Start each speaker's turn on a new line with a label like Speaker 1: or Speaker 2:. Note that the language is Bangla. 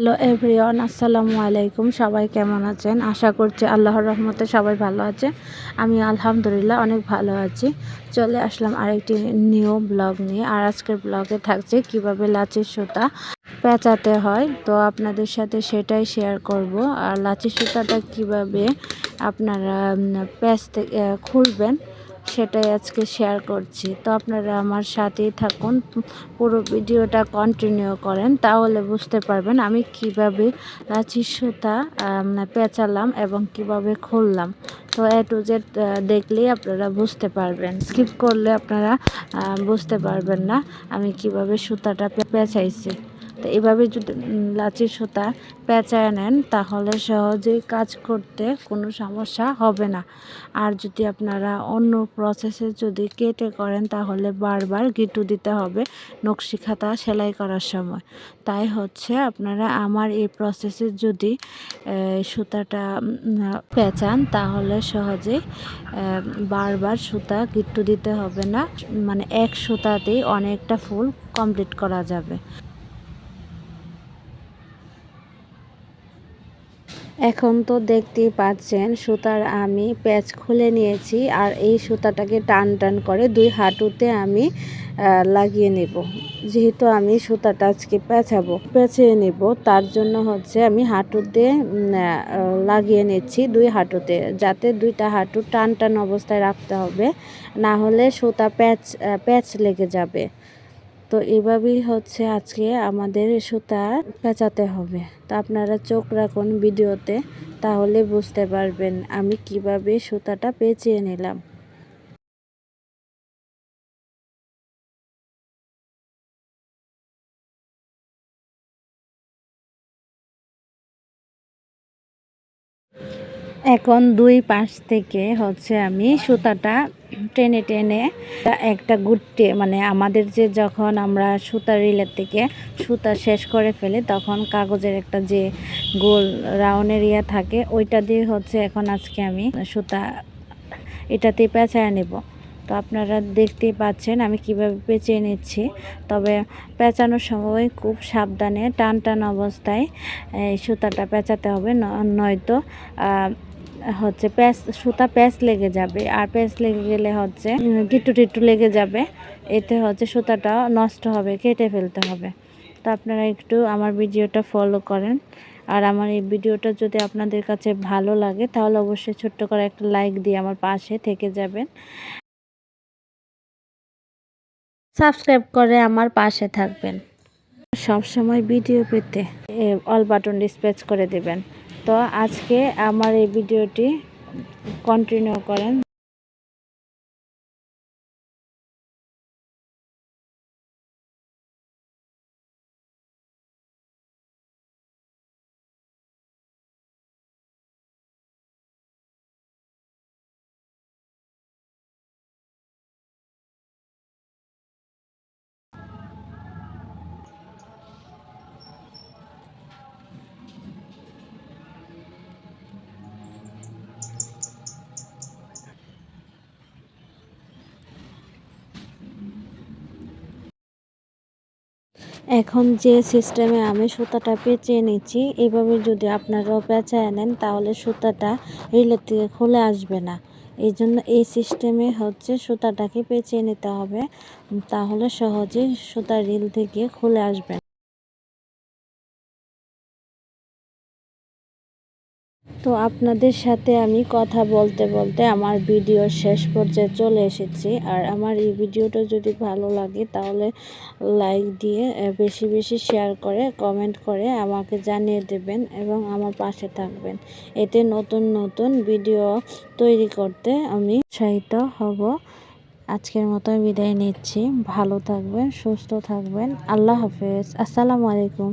Speaker 1: হ্যালো এভরিওয়ান, আসসালামু আলাইকুম। সবাই কেমন আছেন? আশা করছি আল্লাহর রহমতে সবাই ভালো আছে আমি আলহামদুলিল্লাহ অনেক ভালো আছি। চলে আসলাম আরেকটি নিউ ব্লগ নিয়ে। আর আজকের ব্লগে থাকছে কীভাবে লাচির সুতা পেঁচাতে হয়। তো আপনাদের সাথে সেটাই শেয়ার করব। আর লাচির সুতাটা কীভাবে আপনারা প্যাঁচতে খুলবেন সেটাই আজকে শেয়ার করছি। তো আপনারা আমার সাথেই থাকুন, পুরো ভিডিওটা কন্টিনিউ করেন, তাহলে বুঝতে পারবেন আমি কীভাবে লাচির সুতা পেঁচালাম এবং কীভাবে খুললাম। তো এ টু জেড দেখলেই আপনারা বুঝতে পারবেন। স্কিপ করলে আপনারা বুঝতে পারবেন না আমি কীভাবে সুতাটা পেঁচাইছি। তো এভাবে যদি লাচির সুতা পেঁচায় নেন, তাহলে সহজেই কাজ করতে কোনো সমস্যা হবে না। আর যদি আপনারা অন্য প্রসেসে যদি কেটে করেন, তাহলে বারবার গিটু দিতে হবে নকশি খাতা সেলাই করার সময়। তাই হচ্ছে আপনারা আমার এই প্রসেসে যদি সুতাটা পেঁচান, তাহলে সহজেই বারবার সুতা গিট্টু দিতে হবে না। মানে এক সুতাতেই অনেকটা ফুল কমপ্লিট করা যাবে। এখন তো দেখতেই পাচ্ছেন, সুতার আমি প্যাচ খুলে নিয়েছি আর এই সুতাটাকে টান টান করে দুই হাঁটুতে আমি লাগিয়ে নেব। যেহেতু আমি সুতাটা আজকে পেঁচাবো, পেঁচিয়ে নেব, তার জন্য হচ্ছে আমি হাঁটুতে লাগিয়ে নিচ্ছি দুই হাঁটুতে। যাতে দুইটা হাঁটু টান টান অবস্থায় রাখতে হবে, না হলে সুতা প্যাচ প্যাচ লেগে যাবে। তো এভাবেই হচ্ছে আজকে আমাদের সুতা পেঁচাতে হবে। তো আপনারা চোখ রাখুন ভিডিওতে, তাহলে বুঝতে পারবেন আমি কীভাবে সুতাটা পেঁচিয়ে নিলাম। এখন দুই পাশ থেকে হচ্ছে আমি সুতাটা টেনে টেনে একটা গুট্টে মানে আমাদের যে যখন আমরা সুতা রিলের থেকে সুতা শেষ করে ফেলি, তখন কাগজের একটা যে গোল রাউন্ড ইয়া থাকে, ওইটা দিয়ে হচ্ছে এখন আজকে আমি সুতা এটাতে পেঁচায় নেব। তো আপনারা দেখতেই পাচ্ছেন আমি কীভাবে পেঁচিয়ে নিচ্ছি তবে পেঁচানোর সময় খুব সাবধানে টান টান অবস্থায়, এই সুতাটা পেঁচাতে হবে নয়তো হচ্ছে প্যাঁচ, সুতা প্যাঁচ লেগে যাবে। আর প্যাঁচ লেগে গেলে হচ্ছে টিট্টু টিট্টু লেগে যাবে। এতে হচ্ছে সুতাটা নষ্ট হবে, কেটে ফেলতে হবে। তো আপনারা একটু আমার ভিডিওটা ফলো করেন। আর আমার এই ভিডিওটা যদি আপনাদের কাছে ভালো লাগে, তাহলে অবশ্যই ছোট্ট করে একটা লাইক দিয়ে আমার পাশে থেকে যাবেন। সাবস্ক্রাইব করে আমার পাশে থাকবেন। সব সময় ভিডিও পেতে অল বাটন ডিসপ্যাচ করে দেবেন। তো আজকে আমার এই ভিডিওটি কন্টিনিউ করেন। এখন যে সিস্টেমে আমি সুতাটা পেঁচিয়ে নিচ্ছি, এভাবে যদি আপনারাও পেঁচায় নেন, তাহলে সুতাটা রিলের থেকে খুলে আসবে না। এই জন্য এই সিস্টেমে হচ্ছে সুতাটাকে পেঁচিয়ে নিতে হবে। তাহলে সহজেই সুতা রিল থেকে খুলে আসবে তো আপনাদের সাথে আমি কথা বলতে বলতে আমার ভিডিও শেষ পর্যায়ে চলে এসেছি। আর আমার এই ভিডিওটা যদি ভালো লাগে তাহলে লাইক দিয়ে বেশি বেশি শেয়ার করে, কমেন্ট করে আমাকে জানিয়ে দেবেন এবং আমার পাশে থাকবেন। এতে নতুন নতুন ভিডিও তৈরি করতে আমি উৎসাহিত হব। আজকের মতো বিদায় নিচ্ছি। ভালো থাকবেন, সুস্থ থাকবেন। আল্লাহ হাফেজ। আসসালামু আলাইকুম।